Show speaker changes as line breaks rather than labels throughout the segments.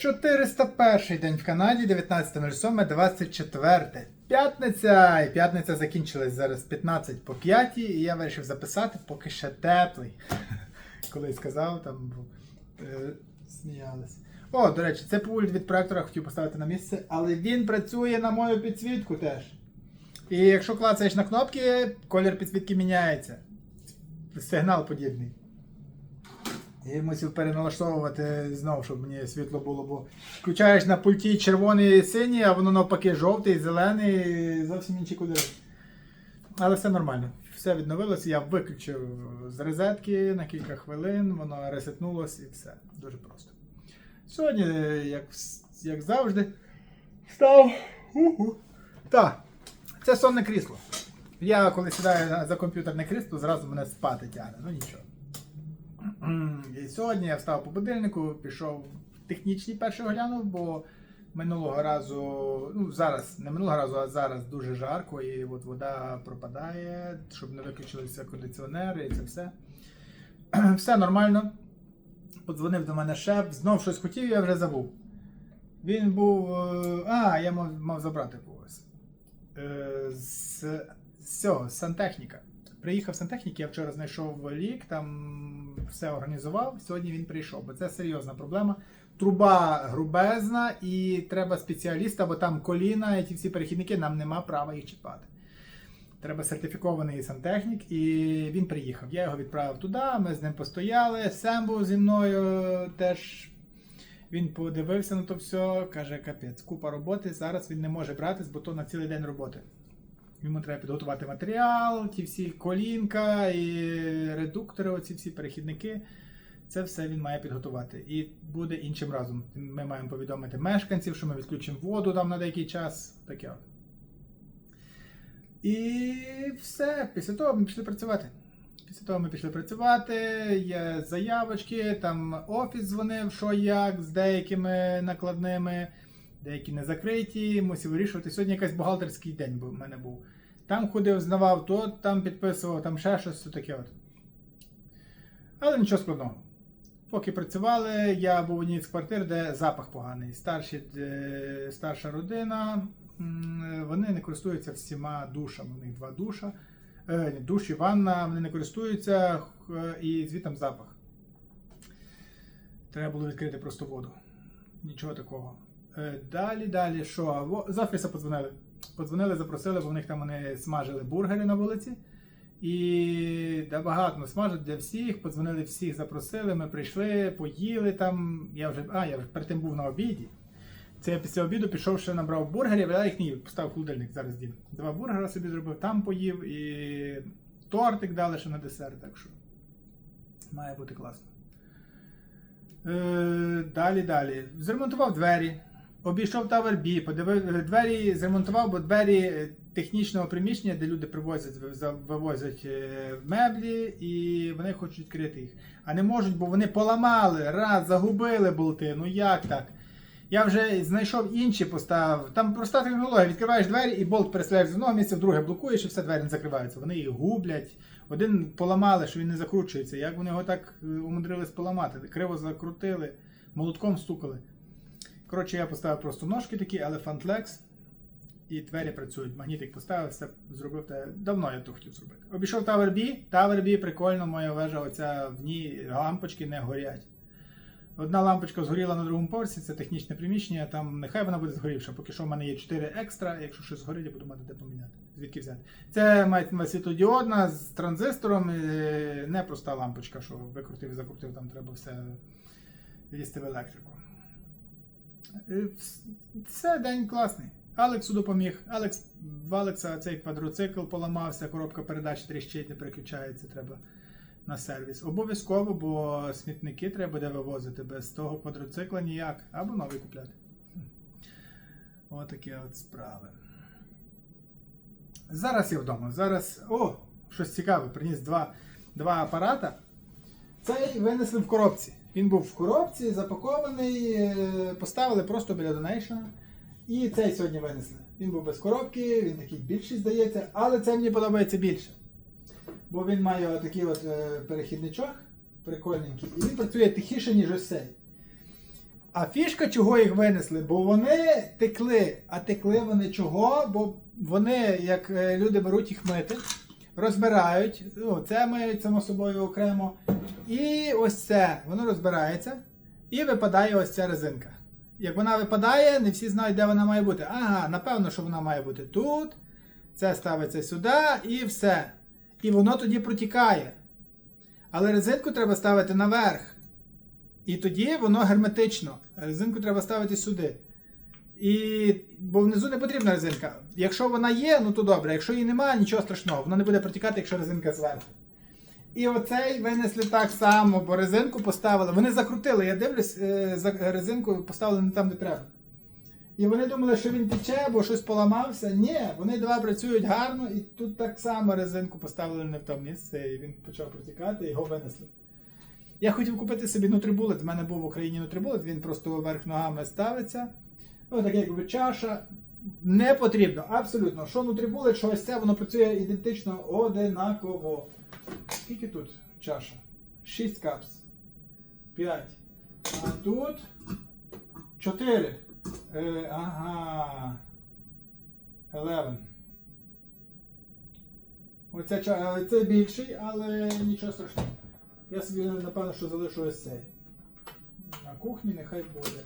401 день в Канаді, 19.07.24. П'ятниця! І п'ятниця закінчилась зараз 15 по 5, і я вирішив записати, поки ще теплий. Коли сказав, там е, сміялись. О, до речі, це пульт від проектора хотів поставити на місце, але він працює на мою підсвітку теж. І якщо клацаєш на кнопки, колір підсвітки міняється. Сигнал подібний. І мусив переналаштовувати знову, щоб мені світло було, бо включаєш на пульті червоний і синій, а воно навпаки жовтий, зелений, і зовсім інші кольори. Але все нормально. Все відновилося, я виключив з розетки на кілька хвилин, воно ресетнулося і все. Дуже просто. Сьогодні, як, як завжди, став. Уху. Так, це сонне крісло. Я коли сідаю за комп'ютерне крісло, зразу мене спати тягне. Ну нічого. І сьогодні я встав по будильнику, пішов технічний перший оглянув, бо минулого разу, ну зараз, не минулого разу, а зараз дуже жарко, і от вода пропадає, щоб не виключилися кондиціонери і це все. Все нормально. Подзвонив до мене шеф, знов щось хотів, я вже забув. Він був. е, А, я мав, мав забрати когось. Е, З, з цього, з сантехніка. Приїхав сантехнік, я вчора знайшов лік, там все організував. Сьогодні він прийшов, бо це серйозна проблема. Труба грубезна і треба спеціаліста, бо там коліна і ті всі перехідники, нам нема права їх чіпати. Треба сертифікований сантехнік, і він приїхав. Я його відправив туди, ми з ним постояли. Сем був зі мною теж. Він подивився на то все, каже, капець, купа роботи. Зараз він не може братись, бо то на цілий день роботи. Йому треба підготувати матеріал, ті всі колінка і редуктори, оці всі перехідники. Це все він має підготувати. І буде іншим разом. Ми маємо повідомити мешканців, що ми відключимо воду там на деякий час. Таке от. І все. Після того ми пішли працювати. Після того ми пішли працювати, є заявочки, там офіс дзвонив, що як, з деякими накладними, деякі не закриті, мусив вирішувати. Сьогодні якийсь бухгалтерський день був, в мене був. Там ходив, знавав то, там підписував, там ще щось то таке от. Але нічого складного. Поки працювали, я був в одній з квартир, де запах поганий. Старші, е, старша родина, вони не користуються всіма душами. У них два душа. Е, душ і ванна, вони не користуються, і звідти запах. Треба було відкрити просто воду. Нічого такого. Е, Далі, далі, що? З офісу подзвонили. Подзвонили, запросили, бо в них там вони смажили бургери на вулиці. І да, багато смажать для всіх. Подзвонили всіх, запросили. Ми прийшли, поїли там. Я вже, а, я вже перед тим був на обіді. Це я після обіду пішов ще набрав бургерів, я їх їв, поставив в холодильник зараз дім. Два бургера собі зробив, там поїв і тортик дали ще на десерт, так що має бути класно. Е, далі, далі. Зремонтував двері, обійшов Tower B, подивив двері, зремонтував, бо двері е, технічного приміщення, де люди привозять, вивозять е, меблі, і вони хочуть відкрити їх. А не можуть, бо вони поламали, раз, загубили болти. Ну як так? Я вже знайшов інші, поставив. Там проста технологія, відкриваєш двері і болт переселяєш з одного місця в друге, блокуєш і все двері не закриваються. Вони їх гублять. Один поламали, що він не закручується. Як вони його так е, умудрились поламати? Криво закрутили, молотком стукали. Коротше, я поставив просто ножки такі, Elephant Legs. І двері працюють. Магнітик поставив, все зробив. Те. Давно я то хотів зробити. Обійшов Tower B. Tower B, прикольно, моя вежа, оця в ній лампочки не горять. Одна лампочка згоріла на другому поверсі, це технічне приміщення, там нехай вона буде згорівша. Поки що в мене є 4 екстра, якщо щось згорить, я буду мати де поміняти. Звідки взяти? Це мається на увазі світлодіодна з транзистором, е, не проста лампочка, що викрутив і закрутив, там треба все лізти в електрику. Е, Все, день класний. Алексу допоміг. Алекс, в Алекса цей квадроцикл поламався, коробка передач тріщить, не переключається, треба на сервіс. Обов'язково, бо смітники треба буде вивозити. Без того квадроцикла ніяк. Або новий купляти. Отакі от справи. Зараз я вдома. Зараз. О, щось цікаве, приніс два, два апарата. Цей винесли в коробці. Він був в коробці, запакований, е, поставили просто біля донейшена. І цей сьогодні винесли. Він був без коробки, він такий більший здається, але це мені подобається більше. Бо він має отакий от е, перехідничок, прикольненький, і він працює тихіше, ніж ось цей. А фішка, чого їх винесли? Бо вони текли. А текли вони чого? Бо вони, як е, люди беруть їх мити, розбирають. Ну, це миють само собою окремо. І ось це, воно розбирається. І випадає ось ця резинка. Як вона випадає, не всі знають, де вона має бути. Ага, напевно, що вона має бути тут. Це ставиться сюди і все. І воно тоді протікає. Але резинку треба ставити наверх. І тоді воно герметично. Резинку треба ставити сюди. І... Бо внизу не потрібна резинка. Якщо вона є, ну то добре. Якщо її немає, нічого страшного. Вона не буде протікати, якщо резинка зверху. І оцей винесли так само, бо резинку поставили. Вони закрутили, я дивлюсь, е, резинку поставили не там, де треба. І вони думали, що він тече, бо щось поламався. Ні, вони два працюють гарно, і тут так само резинку поставили не в те місце, і він почав протікати, його винесли. Я хотів купити собі нутрибулет. В мене був в Україні нутрибулет, він просто вверх ногами ставиться. Ось таке, якби чаша. Не потрібно, абсолютно. Що нутрибулет, що ось це, воно працює ідентично одинаково. Скільки тут чаша? 6 капс. 5. А тут 4. Е, ага. 11. Оця, ча- це більший, але нічого страшного. Я собі напевно, що залишу ось цей. На кухні нехай буде.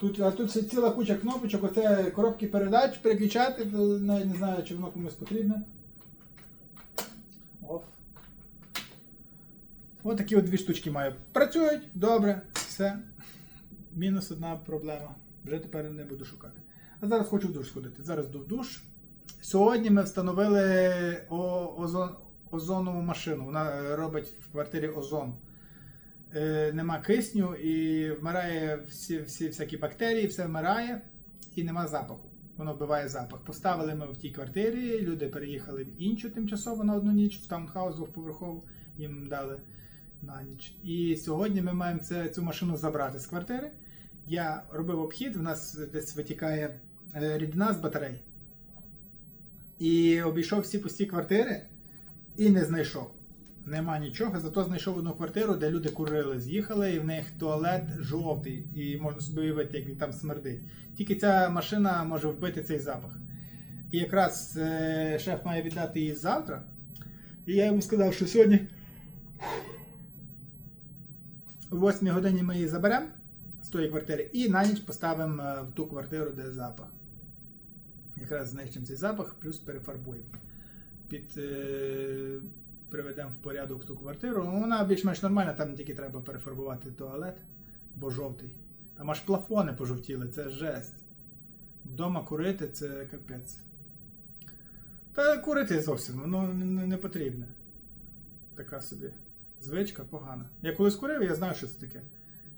Тут, а тут ще ціла куча кнопочок, оце коробки передач, переключати, навіть не знаю, чи воно комусь потрібне. Оф. Ось такі от дві штучки маю. Працюють, добре, все. Мінус одна проблема. Вже тепер не буду шукати. А зараз хочу в душ сходити. Зараз йду в душ. Сьогодні ми встановили озон, озонову машину. Вона е, робить в квартирі озон. Е, нема кисню і вмирає всі, всі всякі бактерії, все вмирає і нема запаху. Воно вбиває запах. Поставили ми в тій квартирі, люди переїхали в іншу тимчасово на одну ніч, в таунхаус двохповерхову їм дали на ніч. І сьогодні ми маємо це, цю машину забрати з квартири. Я робив обхід, в нас десь витікає е, рідина з батарей. І обійшов всі пусті квартири і не знайшов. Нема нічого, зато знайшов одну квартиру, де люди курили, з'їхали, і в них туалет жовтий, і можна собі уявити, як він там смердить. Тільки ця машина може вбити цей запах. І якраз е, шеф має віддати її завтра. І я йому сказав, що сьогодні о 8 годині ми її заберемо з тої квартири і на ніч поставимо е, в ту квартиру, де запах. Якраз знищимо цей запах, плюс перефарбуємо. Під, е, приведемо в порядок ту квартиру. Ну, Вона більш-менш нормальна, там тільки треба перефарбувати туалет, бо жовтий. Там аж плафони пожовтіли, це жесть. Вдома курити це капець. Та курити зовсім, воно не, потрібне. Така собі звичка погана. Я колись курив, я знаю, що це таке.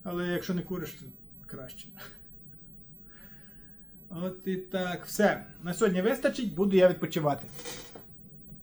Але якщо не куриш, то краще. От і так, все. На сьогодні вистачить, буду я відпочивати.